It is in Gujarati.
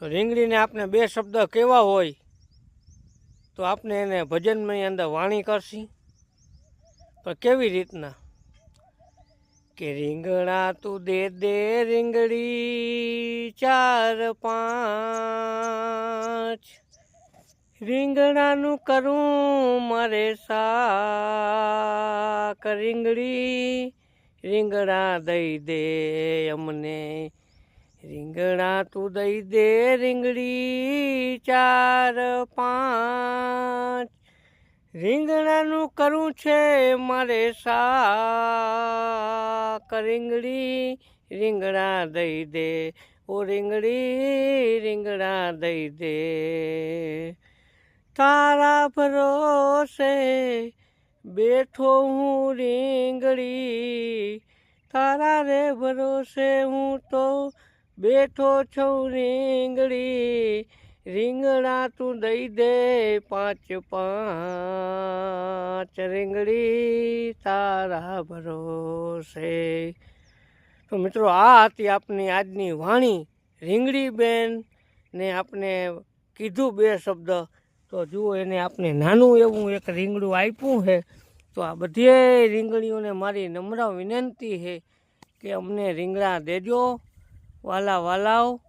તો રીંગણીને આપણે બે શબ્દ કેવા હોય તો આપણે એને ભજનની અંદર વાણી કરશી. પણ કેવી રીતના? કે રીંગણા તું દે દે રીંગણી ચાર પાંચ. રીંગણાનું કરું મારે શાક રીંગણી. રીંગણા દઈ દે અમને રીંગણા તું દઈ દે રીંગણી ચાર પાંચ. રીંગણાનું કરું છે મારે શાક. રીંગણી રીંગણા દઈ દે. ઓ રીંગણી રીંગણા દઈ દે. તારા ભરોસે બેઠો હું રીંગણી તારા રે ભરોસે હું તો બેઠો છું રીંગડી, રીંગણા તું દઈ દે પાંચ પાંચ રીંગડી, તારા ભરોસે. તો મિત્રો, આ હતી આપની આજની વાણી રીંગડી બેન ને આપણે કીધું બે શબ્દ. તો જુઓ, એને આપણે નાનું એવું એક રીંગણું આપ્યું છે. તો આ બધે રીંગણીઓને મારી નમ્ર વિનંતી છે કે અમને રીંગણા દેજો. Walla Wallau